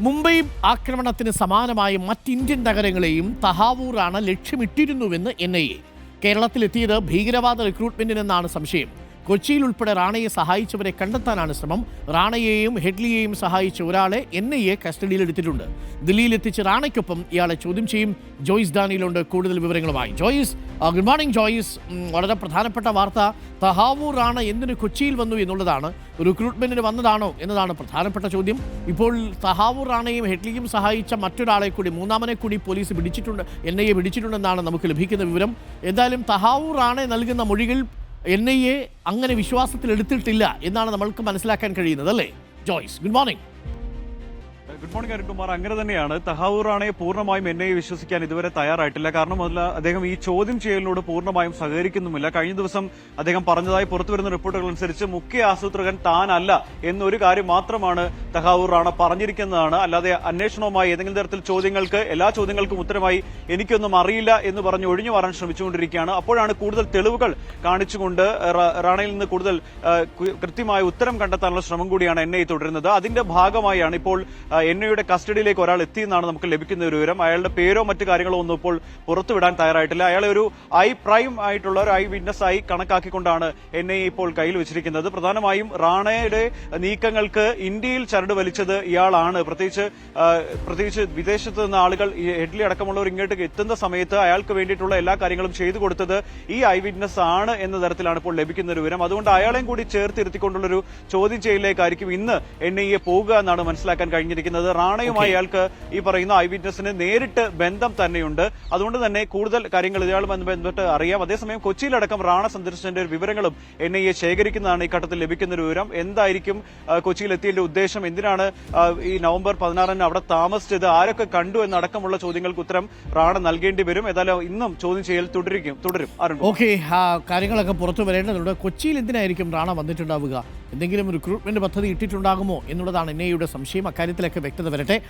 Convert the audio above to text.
മുംബൈ ആക്രമണത്തിന് സമാനമായി മറ്റ് ഇന്ത്യൻ നഗരങ്ങളെയും തഹാവൂറാണ് ലക്ഷ്യമിട്ടിരുന്നുവെന്ന് എൻ ഐ എ കേരളത്തിലെത്തിയത് ഭീകരവാദ റിക്രൂട്ട്മെന്റിനെന്നാണ് സംശയം. കൊച്ചിയിൽ ഉൾപ്പെടെ റാണയെ സഹായിച്ചവരെ കണ്ടെത്താനാണ് ശ്രമം. റാണയെയും ഹെഡ്ലിയെയും സഹായിച്ച ഒരാളെ എൻ ഐ എ കസ്റ്റഡിയിലെടുത്തിട്ടുണ്ട് ദില്ലിയിലെത്തിച്ച് റാണയ്ക്കൊപ്പം ഇയാളെ ചോദ്യം ചെയ്യും. ജോയിസ് ദാനിയിലുണ്ട് കൂടുതൽ വിവരങ്ങളുമായി. Joyce good morning Joyce. വളരെ പ്രധാനപ്പെട്ട വാർത്ത. തഹാവൂർ റാണ എന്തിന് കൊച്ചിയിൽ വന്നു എന്നുള്ളതാണ്. റിക്രൂട്ട്മെന്റിന് വന്നതാണോ എന്നതാണ് പ്രധാനപ്പെട്ട ചോദ്യം. ഇപ്പോൾ തഹാവൂർ റാണയും ഹെഡ്ലിയും സഹായിച്ച മറ്റൊരാളെ കൂടി മൂന്നാമനെ കൂടി പോലീസ് പിടിച്ചിട്ടുണ്ട് എൻ ഐ എ പിടിച്ചിട്ടുണ്ടെന്നാണ് നമുക്ക് ലഭിക്കുന്ന വിവരം. എന്തായാലും തഹാവൂർ റാണെ നൽകുന്ന മൊഴികൾ എൻ ഐ എ അങ്ങനെ വിശ്വാസത്തിൽ എടുത്തിട്ടില്ല എന്നാണ് നമ്മൾക്ക് മനസ്സിലാക്കാൻ കഴിയുന്നത് അല്ലേ? Joyce good morning good morning Arunkumar അങ്ങനെ തന്നെയാണ്. തഹാവൂർ റാണയെ പൂർണമായും എന്നെ വിശ്വസിക്കാൻ ഇതുവരെ തയ്യാറായിട്ടില്ല. കാരണം അതിൽ അദ്ദേഹം ഈ ചോദ്യം ചെയ്യലിനോട് പൂർണമായും സഹകരിക്കുന്നുമില്ല. കഴിഞ്ഞ ദിവസം അദ്ദേഹം പറഞ്ഞതായി പുറത്തുവരുന്ന റിപ്പോർട്ടുകൾ അനുസരിച്ച് മുഖ്യ ആസൂത്രകൻ താനല്ല എന്നൊരു കാര്യം മാത്രമാണ് തഹാവൂർ റാണ പറഞ്ഞിരിക്കുന്നതാണ്. അല്ലാതെ അന്വേഷണവുമായി ഏതെങ്കിലും തരത്തിൽ ചോദ്യങ്ങൾക്ക് എല്ലാ ചോദ്യങ്ങൾക്കും ഉത്തരമായി എനിക്കൊന്നും അറിയില്ല എന്ന് പറഞ്ഞ് ഒഴിഞ്ഞു മാറാൻ ശ്രമിച്ചുകൊണ്ടിരിക്കുകയാണ്. അപ്പോഴാണ് കൂടുതൽ തെളിവുകൾ കാണിച്ചുകൊണ്ട് റാണയിൽ നിന്ന് കൂടുതൽ കൃത്യമായ ഉത്തരം കണ്ടെത്താനുള്ള ശ്രമം കൂടിയാണ് എൻ ഐ തുടരുന്നത്. അതിന്റെ ഭാഗമായാണ് ഇപ്പോൾ എൻ ഐയുടെ കസ്റ്റഡിയിലേക്ക് ഒരാൾ എത്തി എന്നാണ് നമുക്ക് ലഭിക്കുന്ന ഒരു വിവരം. അയാളുടെ പേരോ മറ്റു കാര്യങ്ങളോ ഒന്നും ഇപ്പോൾ പുറത്തുവിടാൻ തയ്യാറായിട്ടില്ല. അയാളെ ഒരു ഐ പ്രൈം ആയിട്ടുള്ള ഒരു ഐ വിറ്റ്നസ് ആയി കണക്കാക്കിക്കൊണ്ടാണ് എൻ ഐ ഇപ്പോൾ കയ്യിൽ വെച്ചിരിക്കുന്നത്. പ്രധാനമായും റാണയുടെ നീക്കങ്ങൾക്ക് ഇന്ത്യയിൽ ചരട് വലിച്ചത് ഇയാളാണ്. പ്രത്യേകിച്ച് പ്രത്യേകിച്ച് വിദേശത്ത് നിന്ന് ആളുകൾ ഹെഡ്ലി അടക്കമുള്ളവർ ഇങ്ങോട്ട് എത്തുന്ന സമയത്ത് അയാൾക്ക് വേണ്ടിയിട്ടുള്ള എല്ലാ കാര്യങ്ങളും ചെയ്തു കൊടുത്തത് ഈ ഐ വിറ്റ്നസ് ആണ് എന്ന തരത്തിലാണ് ഇപ്പോൾ ലഭിക്കുന്ന ഒരു വിവരം. അതുകൊണ്ട് അയാളെയും കൂടി ചേർത്തിരുത്തിക്കൊണ്ടുള്ളൊരു ചോദ്യം ചെയ്യലിലേക്കായിരിക്കും ഇന്ന് എൻ ഐ എ പോകുക എന്നാണ് മനസ്സിലാക്കാൻ കഴിഞ്ഞിരിക്കുന്നത്. റാണയുമായി അയാൾക്ക് ഈ പറയുന്ന ഐ വിറ്റ്നസിന് നേരിട്ട് ബന്ധം തന്നെയുണ്ട്. അതുകൊണ്ട് തന്നെ കൂടുതൽ കാര്യങ്ങൾ ഇയാളുമായി ബന്ധപ്പെട്ട് അറിയാം. അതേസമയം കൊച്ചിയിലടക്കം റാണ സന്ദർശിച്ചതിന്റെ വിവരങ്ങളും എൻ ഐ എ ശേഖരിക്കുന്നതാണ് ഈ ഘട്ടത്തിൽ ലഭിക്കുന്ന ഒരു വിവരം. എന്തായിരിക്കും കൊച്ചിയിൽ എത്തിയതിന്റെ ഉദ്ദേശം? എന്തിനാണ് ഈ നവംബർ പതിനാറിന് അവിടെ താമസിച്ചത്? ആരൊക്കെ കണ്ടു എന്നടക്കമുള്ള ചോദ്യങ്ങൾക്ക് ഉത്തരം റാണ നൽകേണ്ടി വരും. ഏതായാലും ഇന്നും ചോദ്യം ചെയ്യൽ തുടരും. തുടരും ഓക്കെ കാര്യങ്ങളൊക്കെ പുറത്തു വരേണ്ടതുണ്ട്. കൊച്ചിയിൽ എന്തിനായിരിക്കും റാണ വന്നിട്ടുണ്ടാവുക? എന്തെങ്കിലും റിക്രൂട്ട്മെന്റ് പദ്ധതി ഇട്ടിട്ടുണ്ടാകുമോ എന്നുള്ളതാണ് എൻ ഐയുടെ സംശയം. അക്കാര്യത്തിലൊക്കെ വ്യക്തത വരട്ടെ.